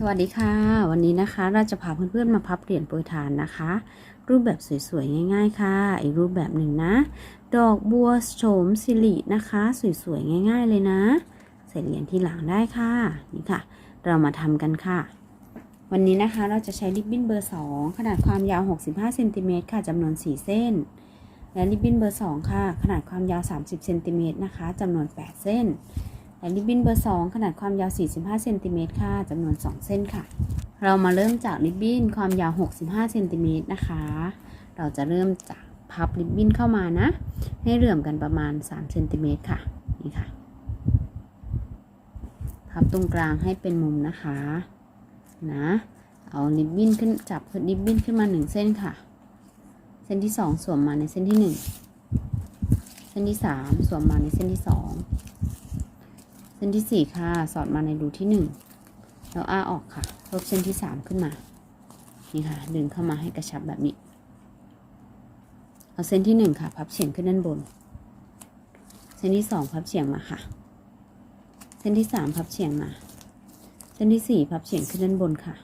สวัสดีค่ะ วันนี้นะคะเราจะพาเพื่อนๆมาพับเหรียญโปรยทานนะคะ รูปแบบสวยๆง่าย ๆ ค่ะ อีกรูปแบบหนึ่งนะ ดอกบัวโฉมสิรินะคะ สวยๆง่าย ๆ เลยนะ ใส่เหรียญที่หลังได้ค่ะนี่ค่ะ เรามาทำกันค่ะ วันนี้นะคะเราจะใช้ริบบิ้นเบอร์ 2 ขนาดความยาว 65เซนติเมตรค่ะจำนวน 4 เส้น และริบบิ้นเบอร์ 2 ค่ะ ขนาดความยาว 30เซนติเมตรนะคะจำนวน 8 เส้น และริบบิ้นเบอร์ 2 ขนาดความยาว 45เซนติเมตรค่ะจำนวน 2 เส้นค่ะ เรามาเริ่มจากริบบิ้นความยาว 65เซนติเมตรนะคะ เราจะเริ่มจากพับริบบิ้นเข้ามานะ ให้เหลื่อมกันประมาณ3เซนติเมตรค่ะนี่ค่ะพับตรงกลางให้เป็นมุมนะคะนะเอาริบบิ้นขึ้นจับริบบิ้นขึ้นมา 1 เส้นค่ะ เส้นที่ 2 สวมมาในเส้นที่ 1 เส้นที่ 3 สวมมาในเส้นที่ 2 เส้นที่ 4 ค่ะ สอดมาในรูที่ 1 แล้วอ้าออกค่ะลบเส้นที่ 3 ขึ้นมา นี่ค่ะ ดึงเข้ามาให้กระชับแบบนี้ เอาเส้นที่ 1 ค่ะ พับเฉียงขึ้นด้านบน เส้นที่ 2 พับเฉียงมาค่ะ เส้นที่ 3 พับเฉียงมา เส้นที่ 4 พับเฉียงขึ้นด้านบนค่ะ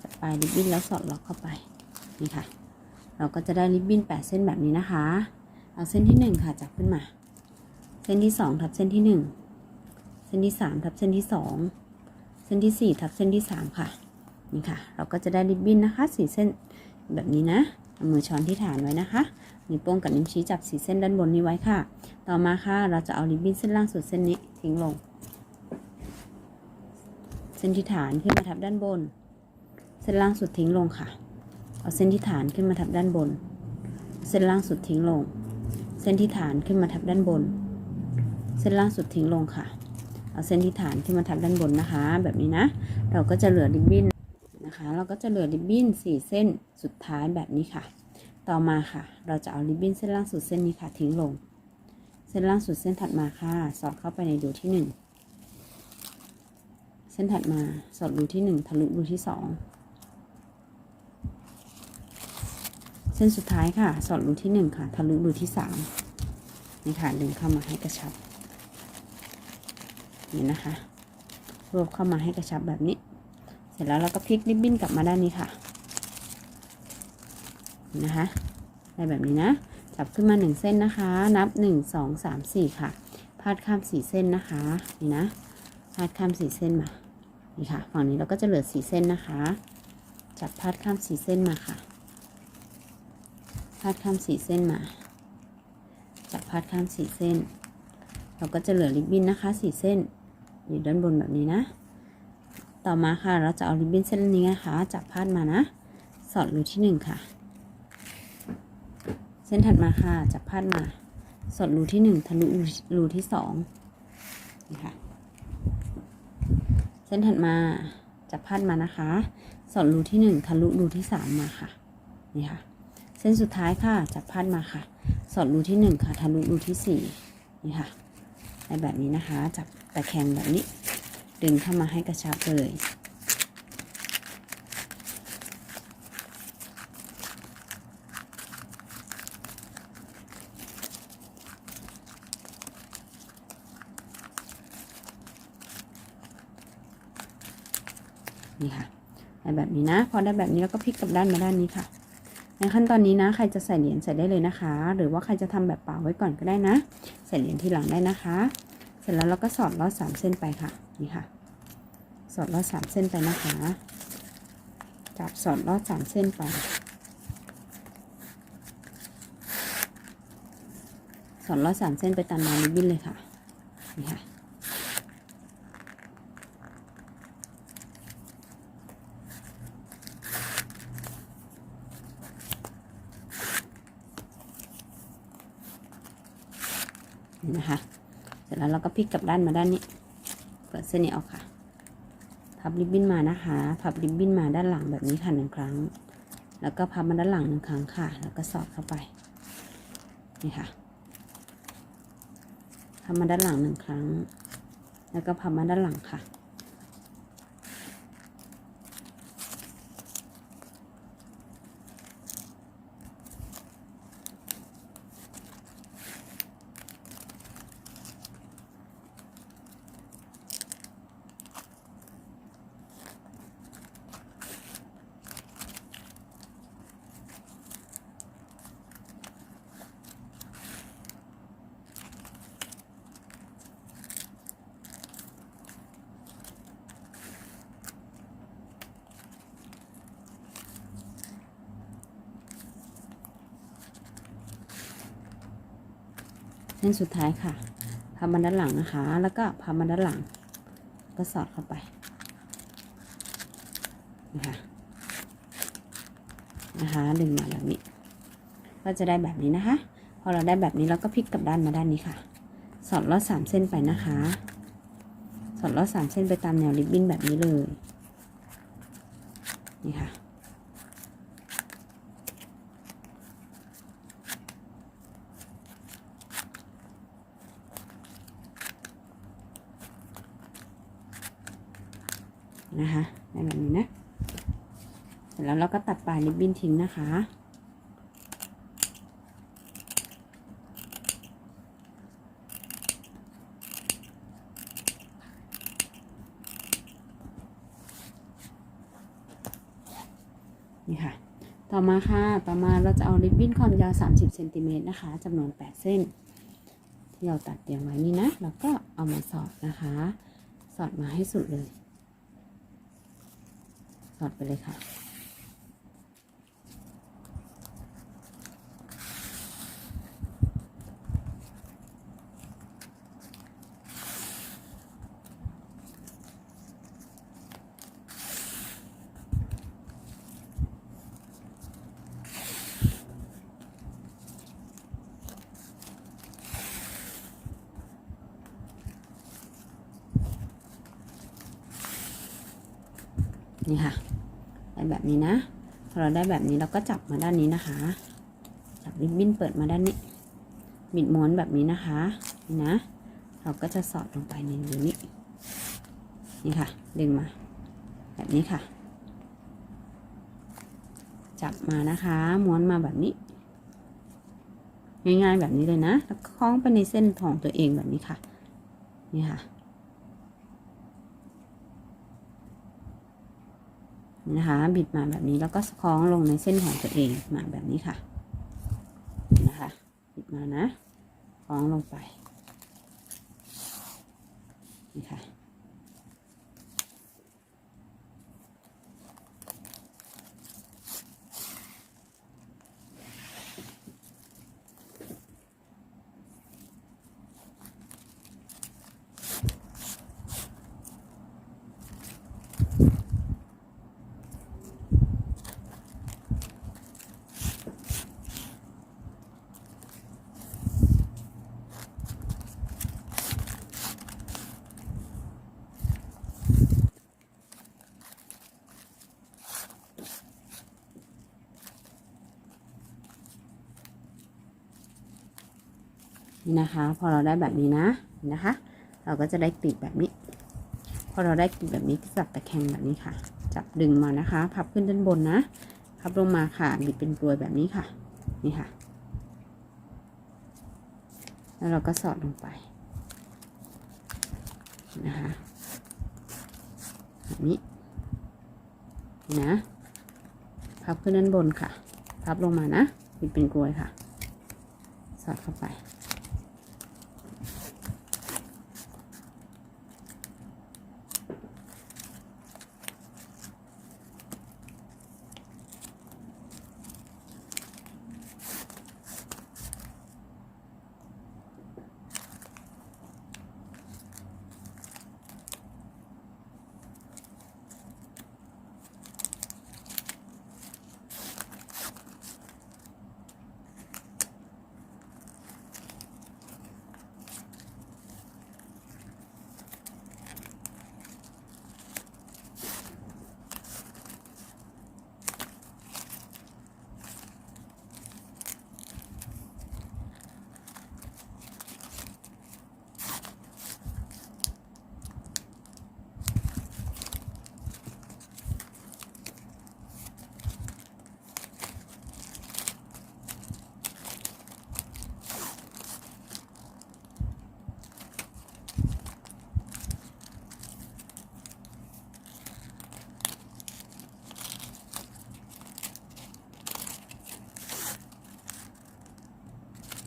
จับปลายริบบิ้นแล้วสอดล็อกเข้าไป นี่ค่ะ เราก็จะได้ริบบิ้น 8 เส้นแบบนี้นะคะ เอาเส้นที่ 1 ค่ะ จับขึ้นมา เส้นที่ 2 ทับเส้นที่ 1 เส้นที่3ทับเส้นที่2เส้นที่4ทับเส้นที่3ค่ะ นี่ค่ะ เราก็จะได้ริบบิ้นนะคะ4เส้นแบบนี้นะเอามือช้อนที่ฐานไว้นะคะนิ้วโป้งกับนิ้วชี้จับสีเส้นด้านบนนี้ไว้ค่ะ ต่อมาค่ะเราจะเอาริบบิ้นเส้นล่างสุดเส้นนี้ทิ้งลง เส้นที่ฐานขึ้นมาทับด้านบน เส้นล่างสุดทิ้งลงค่ะ เอาเส้นที่ฐานขึ้นมาทับด้านบน เส้นล่างสุดทิ้งลง เส้นที่ฐานขึ้นมาทับด้านบน เส้นล่างสุดทิ้งลงค่ะ เอาเส้นที่ฐานขึ้นมาทับด้านบนนะคะ แบบนี้นะ เราก็จะเหลือริบบิ้นนะคะ เราก็จะเหลือริบบิ้นสี่เส้นสุดท้ายแบบนี้ค่ะ ต่อมาค่ะ เราจะเอาริบบิ้นเส้นล่างสุดเส้นนี้ค่ะทิ้งลง เส้นล่างสุดเส้นถัดมาค่ะ สอดเข้าไปในรูที่หนึ่งเส้นถัดมาสอดรูที่หนึ่งทะลุรูที่สองเส้นสุดท้ายค่ะ สอดรูที่หนึ่งค่ะ ทะลุรูที่สามนี่ค่ะดึงเข้ามาให้กระชับ นี่นะคะ รวบเข้ามาให้กระชับแบบนี้ เสร็จแล้วเราก็พลิกริบบิ้นกลับมาด้านนี้ค่ะ นะคะได้แบบนี้นะจับขึ้นมาหนึ่งเส้นนะคะ นับหนึ่งสองสามสี่ค่ะ พาดข้ามสี่เส้นนะคะ นี่นะ พาดข้ามสี่เส้นมา นี่ค่ะ ฝั่งนี้เราก็จะเหลือสี่เส้นนะคะ จับพาดข้ามสี่เส้นมาค่ะ พาดข้ามสี่เส้นมา จับพาดข้ามสี่เส้น เราก็จะเหลือริบบิ้นนะคะสี่เส้น อยู่ด้านบนแบบนี้นะ ต่อมาค่ะเราจะเอาริบบิ้นเส้นนี้นะคะจับพาดมานะ สอดรูที่หนึ่งค่ะ เส้นถัดมาค่ะจับพาดมา สอดรูที่หนึ่งทะลุรูที่สองนี่ค่ะเส้นถัดมาจับพาดมานะคะ สอดรูที่หนึ่งทะลุรูที่สามมาค่ะนี่ค่ะ เส้นสุดท้ายค่ะจับพาดมาค่ะ สอดรูที่หนึ่งค่ะ ทะลุรูที่สี่นี่ค่ะในแบบนี้นะคะจับ ตะแคงแบบนี้ ดึงเข้ามาให้กระชับเลยนี่ค่ะแบบนี้นะ พอได้แบบนี้แล้วก็พลิกกลับด้านมาด้านนี้ค่ะ ในขั้นตอนนี้นะ ใครจะใส่เหรียญใส่ได้เลยนะคะ หรือว่าใครจะทำแบบเปล่าไว้ก่อนก็ได้นะ ใส่เหรียญทีหลังได้นะคะ สร็จแล้วเราก็สอดลอดสามเส้นไปค่ะนี่ค่ะ สอดลอดสามเส้นไปนะคะจับสอดลอดสามเส้นไป สอดลอดสามเส้นไปตามแนวริบบิ้นเลยค่ะนี่ค่ะนี่นะคะ เสร็จแล้วเราก็พลิกกลับด้านมาด้านนี้ เปิดเส้นนี้ออกค่ะ พับริบบิ้นมานะคะ พับริบบิ้นมาด้านหลังแบบนี้ค่ะหนึ่งครั้ง แล้วก็พับมาด้านหลังหนึ่งครั้งค่ะ แล้วก็สอดเข้าไป นี่ค่ะ พับมาด้านหลังหนึ่งครั้ง แล้วก็พับมาด้านหลังค่ะ ส้นสุดท้ายค่ะพับมาด้านหลังนะคะ แล้วก็พับมาด้านหลัง ก็สอดเข้าไปนะคะนะคะดึงมาแบบนี้ ก็จะได้แบบนี้นะคะ พอเราได้แบบนี้เราก็พลิกกลับด้านมาด้านนี้ค่ะ สอดลอดสามเส้นไปนะคะ สอดลอดสามเส้นไปตามแนวริบบิ้นแบบนี้เลย นี่ค่ะ นะคะได้แบบนี้นะเสร็จแล้วเราก็ตัดปลายริบบิ้นทิ้งนะคะนี่ค่ะ ต่อมาค่ะ ต่อมาเราจะเอาริบบิ้นความยาว 30เซนติเมตรนะคะจำนวน 8 เส้น ที่เราตัดเตรียมไว้นี่นะ แล้วก็เอามาสอดนะคะ สอดมาให้สุดเลย สอดไปเลยค่ะ นี่ค่ะ แบบนี้นะ พอเราได้แบบนี้เราก็จับมาด้านนี้นะคะ จับริบบิ้นเปิดมาด้านนี้ บิดม้วนแบบนี้นะคะนี่นะ เราก็จะสอดลงไปในรูนี้ นี่ค่ะ ดึงมา แบบนี้ค่ะ จับมานะคะ ม้วนมาแบบนี้ ง่ายๆแบบนี้เลยนะ แล้วก็คล้องไปในเส้นของตัวเองแบบนี้ค่ะ นี่ค่ะ นะคะ บิดมาแบบนี้แล้วก็คล้องลงในเส้นของตัวเองมาแบบนี้ค่ะ นะคะ บิดมานะ คล้องลงไป นี่ค่ะ นี่นะคะ พอเราได้แบบนี้นะนะคะ เราก็จะได้กลีบแบบนี้ พอเราได้กลีบแบบนี้ก็จับตะแคงแบบนี้ค่ะ จับดึงมานะคะ พับขึ้นด้านบนนะ พับลงมาค่ะ บิดเป็นกลวยแบบนี้ค่ะ นี่ค่ะ แล้วเราก็สอดลงไปนะคะแบบนี้นะพับขึ้นด้านบนค่ะ พับลงมานะบิดเป็นกลวยค่ะ สอดเข้าไป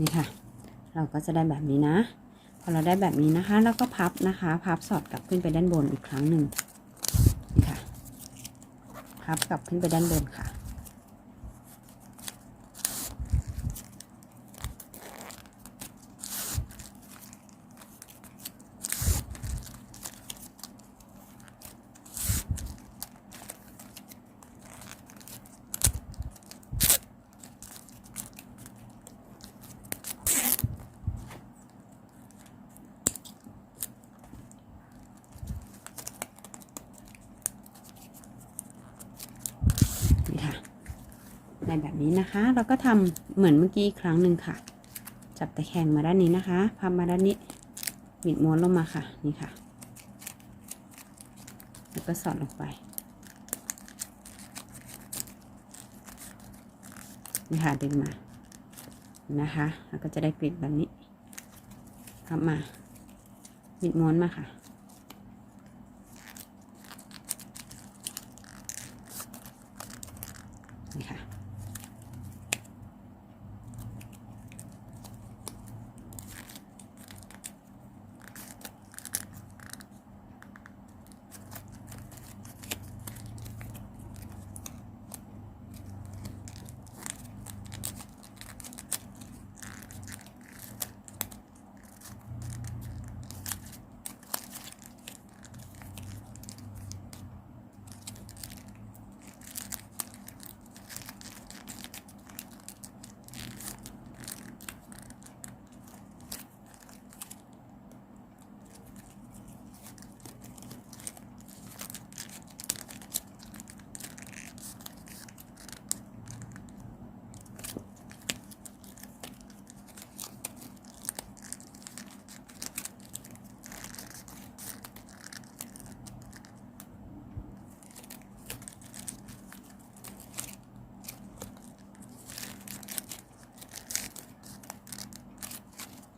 นี่ค่ะ เราก็จะได้แบบนี้นะ พอเราได้แบบนี้นะคะแล้วก็พับนะคะ พับสอดกลับขึ้นไปด้านบนอีกครั้งหนึ่งนี่ค่ะ พับกลับขึ้นไปด้านบนค่ะ แบบนี้นะคะ เราก็ทำเหมือนเมื่อกี้อีกครั้งหนึ่งค่ะ จับตะแคงมาด้านนี้นะคะ พับมาด้านนี้บิดม้วนลงมาค่ะ นี่ค่ะ แล้วก็สอดลงไป นี่ค่ะดึงมา นะคะ แล้วก็จะได้กริดแบบนี้พับมาบิดม้วนมาค่ะ นี่ค่ะ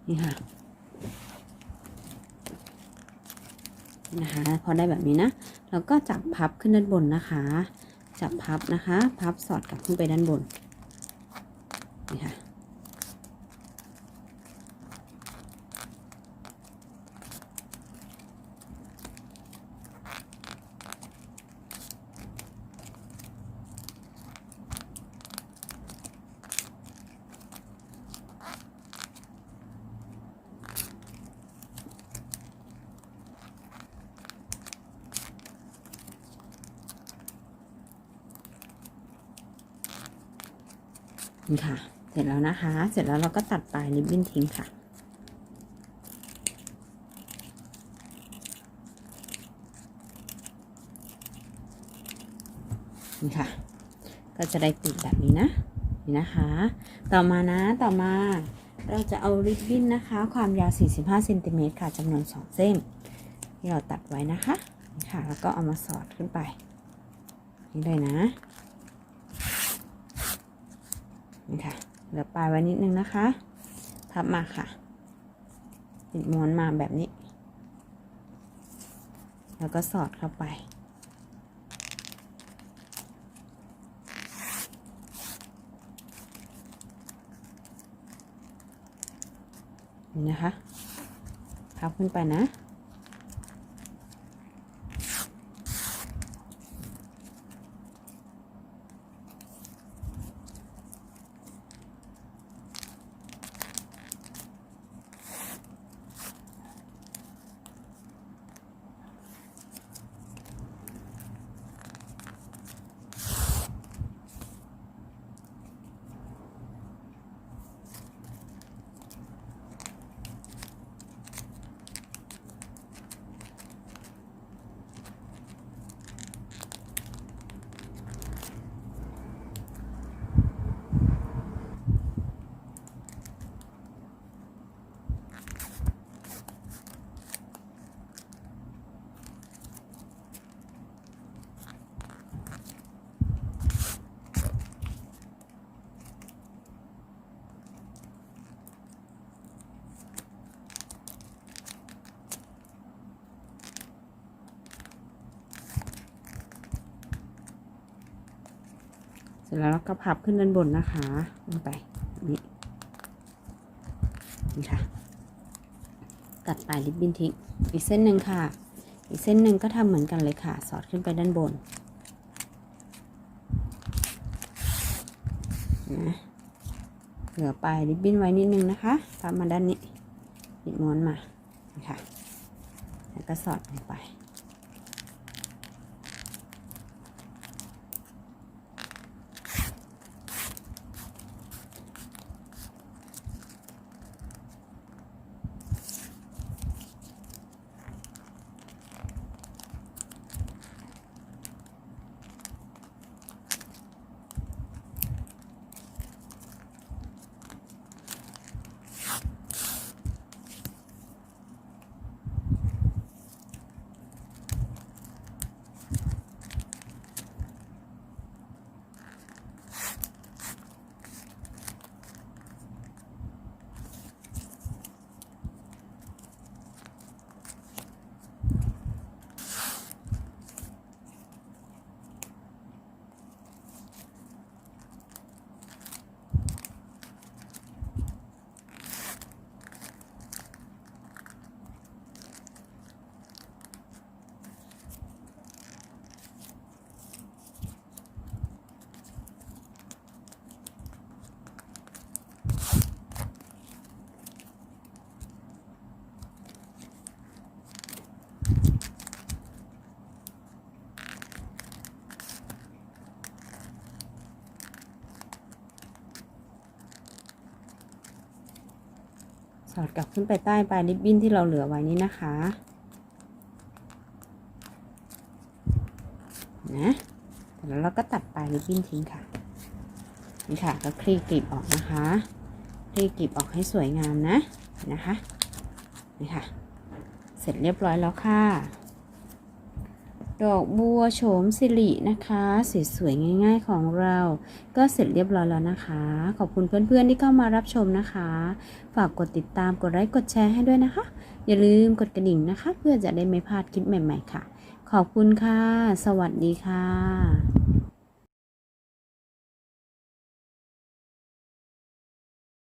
นี่ค่ะนะคะพอได้แบบนี้นะ เราก็จับพับขึ้นด้านบนนะคะ จับพับนะคะ พับสอดกลับขึ้นไปด้านบน นี่ค่ะ นี่ค่ะ เสร็จแล้วนะคะ เสร็จแล้วเราก็ตัดปลายริบบิ้นทิ้งค่ะ นี่ค่ะ ก็จะได้ปิดแบบนี้นะ นี่นะคะ ต่อมานะ ต่อมาเราจะเอาริบบิ้นนะคะ ความยาว 45เซนติเมตรค่ะจำนวน 2 เส้น ที่เราตัดไว้นะคะนี่ค่ะ แล้วก็เอามาสอดขึ้นไป นี่เลยนะ นี่ค่ะ เหลือปลายไว้นิดนึงนะคะ พับมาค่ะปิดม้วนมาแบบนี้ แล้วก็สอดเข้าไป นี่นะคะ พับขึ้นไปนะ แล้วเราก็พับขึ้นด้านบนนะคะลงไปแบบนี้นี่ค่ะ ตัดปลายริบบิ้นทิ้งอีกเส้นหนึ่งค่ะ อีกเส้นหนึ่งก็ทำเหมือนกันเลยค่ะ สอดขึ้นไปด้านบนนะเหลือปลายริบบิ้นไว้นิดนึงนะคะพับมาด้านนี้ปิดม้วนมานี่ค่ะแล้วก็สอดลงไป อดกลับขึ้นไปใต้ปลายริบบิ้นที่เราเหลือไว้นี้นะคะนะแล้วเราก็ตัดปลายริบบิ้นทิ้งค่ะนี่ค่ะก็คลี่กลีบออกนะคะคลี่กลีบออกให้สวยงามนะนะคะนี่ค่ะ เสร็จเรียบร้อยแล้วค่ะ ดอกบัวโฉมสิรินะคะสวยๆง่าย ๆของเรา ก็เสร็จเรียบร้อยแล้วนะคะ ขอบคุณเพื่อนๆที่เข้ามารับชมนะคะ ฝากกดติดตามกดไลค์กดแชร์ให้ด้วยนะคะ อย่าลืมกดกระดิ่งนะคะ เพื่อจะได้ไม่พลาดคลิปใหม่ ๆ ค่ะ ขอบคุณค่ะ สวัสดีค่ะ